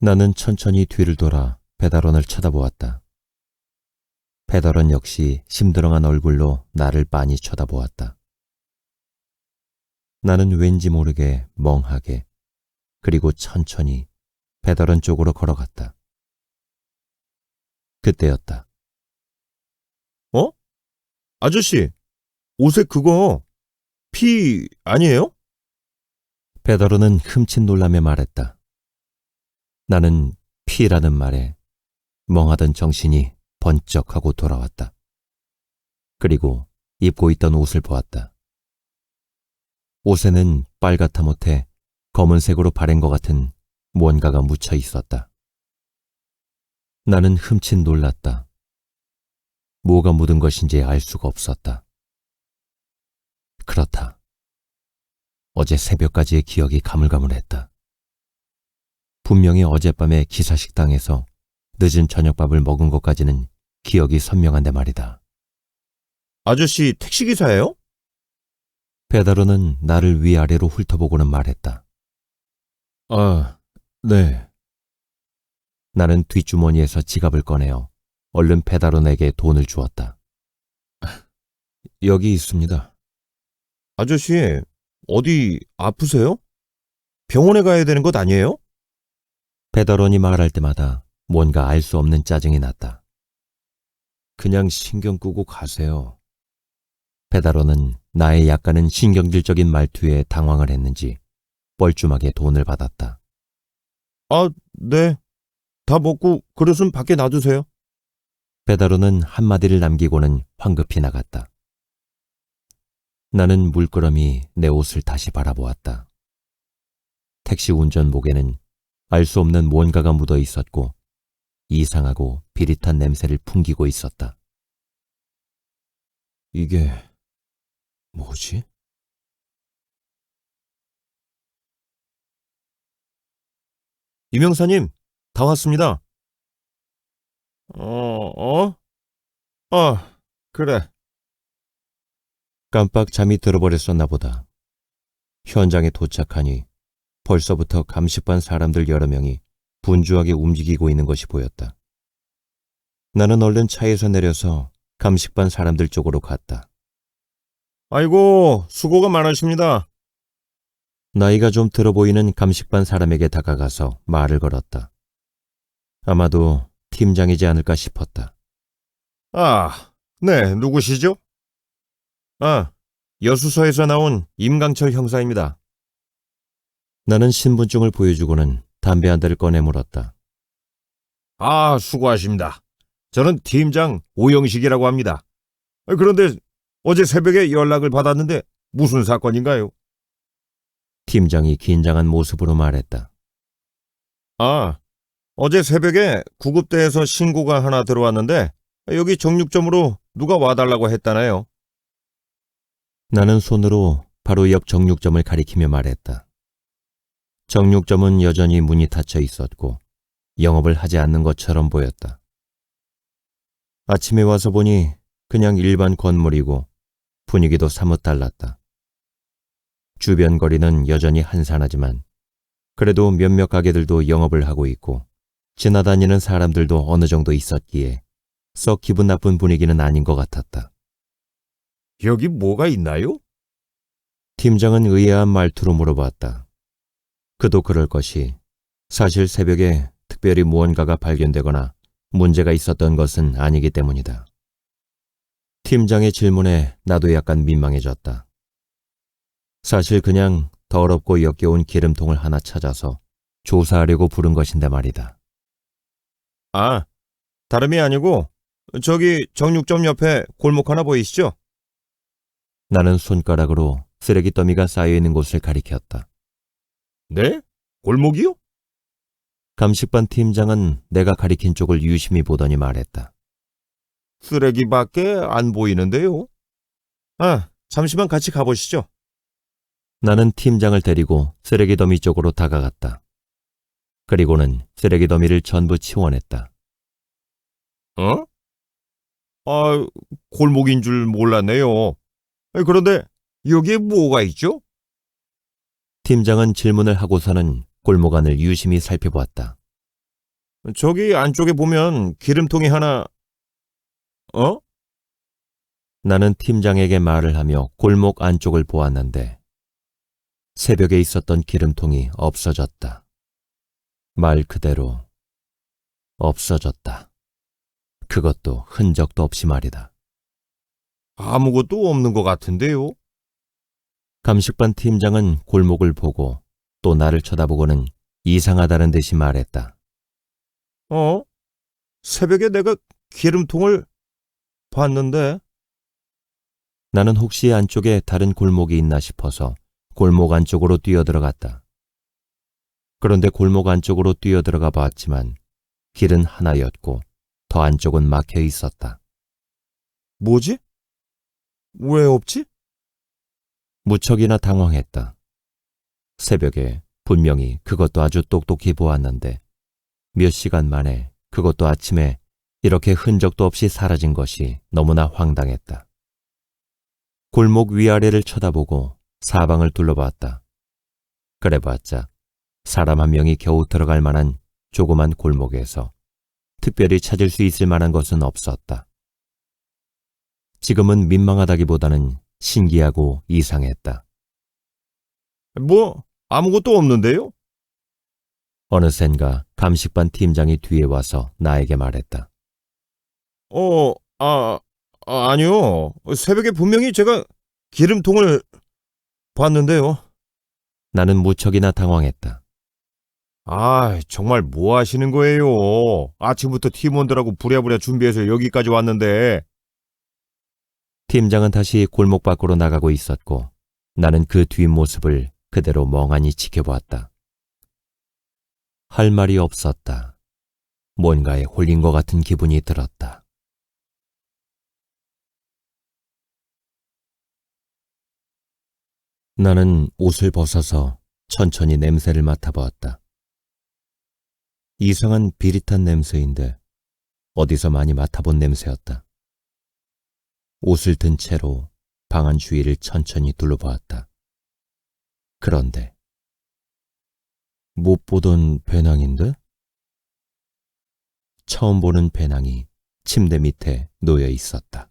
나는 천천히 뒤를 돌아 배달원을 쳐다보았다. 배달원 역시 심드렁한 얼굴로 나를 빤히 쳐다보았다. 나는 왠지 모르게 멍하게 그리고 천천히 배달원 쪽으로 걸어갔다. 그때였다. 아저씨, 옷에 그거 피 아니에요? 배달원은 흠칫 놀라며 말했다. 나는 피라는 말에 멍하던 정신이 번쩍하고 돌아왔다. 그리고 입고 있던 옷을 보았다. 옷에는 빨갛다 못해 검은색으로 바랜 것 같은 무언가가 묻혀 있었다. 나는 흠칫 놀랐다. 뭐가 묻은 것인지 알 수가 없었다. 그렇다. 어제 새벽까지의 기억이 가물가물했다. 분명히 어젯밤에 기사식당에서 늦은 저녁밥을 먹은 것까지는 기억이 선명한데 말이다. 아저씨 택시기사예요? 배달원은 나를 위아래로 훑어보고는 말했다. 아, 네. 나는 뒷주머니에서 지갑을 꺼내어 얼른 배달원에게 돈을 주었다. 여기 있습니다. 아저씨, 어디 아프세요? 병원에 가야 되는 것 아니에요? 배달원이 말할 때마다 뭔가 알 수 없는 짜증이 났다. 그냥 신경 끄고 가세요. 배달원은 나의 약간은 신경질적인 말투에 당황을 했는지 뻘쭘하게 돈을 받았다. 아, 네. 다 먹고 그릇은 밖에 놔두세요. 배달원은 한마디를 남기고는 황급히 나갔다. 나는 물끄러미 내 옷을 다시 바라보았다. 택시 운전목에는 알 수 없는 무언가가 묻어 있었고 이상하고 비릿한 냄새를 풍기고 있었다. 이게 뭐지? 이명사님, 다 왔습니다. 어, 어? 아, 그래. 깜빡 잠이 들어버렸었나 보다. 현장에 도착하니 벌써부터 감식반 사람들 여러 명이 분주하게 움직이고 있는 것이 보였다. 나는 얼른 차에서 내려서 감식반 사람들 쪽으로 갔다. 아이고, 수고가 많으십니다. 나이가 좀 들어 보이는 감식반 사람에게 다가가서 말을 걸었다. 아마도 팀장이지 않을까 싶었다. 아, 네, 누구시죠? 아, 여수서에서 나온 임강철 형사입니다. 나는 신분증을 보여주고는 담배 한 대를 꺼내 물었다. 아, 수고하십니다. 저는 팀장 오영식이라고 합니다. 아, 그런데 어제 새벽에 연락을 받았는데 무슨 사건인가요? 팀장이 긴장한 모습으로 말했다. 아, 어제 새벽에 구급대에서 신고가 하나 들어왔는데 여기 정육점으로 누가 와달라고 했다나요? 나는 손으로 바로 옆 정육점을 가리키며 말했다. 정육점은 여전히 문이 닫혀 있었고 영업을 하지 않는 것처럼 보였다. 아침에 와서 보니 그냥 일반 건물이고 분위기도 사뭇 달랐다. 주변 거리는 여전히 한산하지만 그래도 몇몇 가게들도 영업을 하고 있고 지나다니는 사람들도 어느 정도 있었기에 썩 기분 나쁜 분위기는 아닌 것 같았다. 여기 뭐가 있나요? 팀장은 의아한 말투로 물어봤다. 그도 그럴 것이 사실 새벽에 특별히 무언가가 발견되거나 문제가 있었던 것은 아니기 때문이다. 팀장의 질문에 나도 약간 민망해졌다. 사실 그냥 더럽고 역겨운 기름통을 하나 찾아서 조사하려고 부른 것인데 말이다. 아, 다름이 아니고 저기 정육점 옆에 골목 하나 보이시죠? 나는 손가락으로 쓰레기 더미가 쌓여 있는 곳을 가리켰다. 네? 골목이요? 감식반 팀장은 내가 가리킨 쪽을 유심히 보더니 말했다. 쓰레기밖에 안 보이는데요. 아, 잠시만 같이 가보시죠. 나는 팀장을 데리고 쓰레기 더미 쪽으로 다가갔다. 그리고는 쓰레기 더미를 전부 치워냈다. 어? 아, 골목인 줄 몰랐네요. 아, 그런데 여기에 뭐가 있죠? 팀장은 질문을 하고서는 골목 안을 유심히 살펴보았다. 저기 안쪽에 보면 기름통이 하나, 어? 나는 팀장에게 말을 하며 골목 안쪽을 보았는데 새벽에 있었던 기름통이 없어졌다. 말 그대로 없어졌다. 그것도 흔적도 없이 말이다. 아무것도 없는 것 같은데요? 감식반 팀장은 골목을 보고 또 나를 쳐다보고는 이상하다는 듯이 말했다. 어? 새벽에 내가 기름통을 봤는데, 나는 혹시 안쪽에 다른 골목이 있나 싶어서 골목 안쪽으로 뛰어들어갔다. 그런데 골목 안쪽으로 뛰어들어가 봤지만 길은 하나였고 더 안쪽은 막혀 있었다. 뭐지? 왜 없지? 무척이나 당황했다. 새벽에 분명히 그것도 아주 똑똑히 보았는데 몇 시간 만에 그것도 아침에 이렇게 흔적도 없이 사라진 것이 너무나 황당했다. 골목 위아래를 쳐다보고 사방을 둘러봤다. 그래봤자 사람 한 명이 겨우 들어갈 만한 조그만 골목에서 특별히 찾을 수 있을 만한 것은 없었다. 지금은 민망하다기보다는 신기하고 이상했다. 뭐, 아무것도 없는데요? 어느샌가 감식반 팀장이 뒤에 와서 나에게 말했다. 어, 아, 아, 아니요. 새벽에 분명히 제가 기름통을 봤는데요. 나는 무척이나 당황했다. 아, 정말 뭐 하시는 거예요? 아침부터 팀원들하고 부랴부랴 준비해서 여기까지 왔는데. 팀장은 다시 골목 밖으로 나가고 있었고 나는 그 뒷모습을 그대로 멍하니 지켜보았다. 할 말이 없었다. 뭔가에 홀린 것 같은 기분이 들었다. 나는 옷을 벗어서 천천히 냄새를 맡아보았다. 이상한 비릿한 냄새인데 어디서 많이 맡아본 냄새였다. 옷을 든 채로 방안 주위를 천천히 둘러보았다. 그런데 못 보던 배낭인데? 처음 보는 배낭이 침대 밑에 놓여 있었다.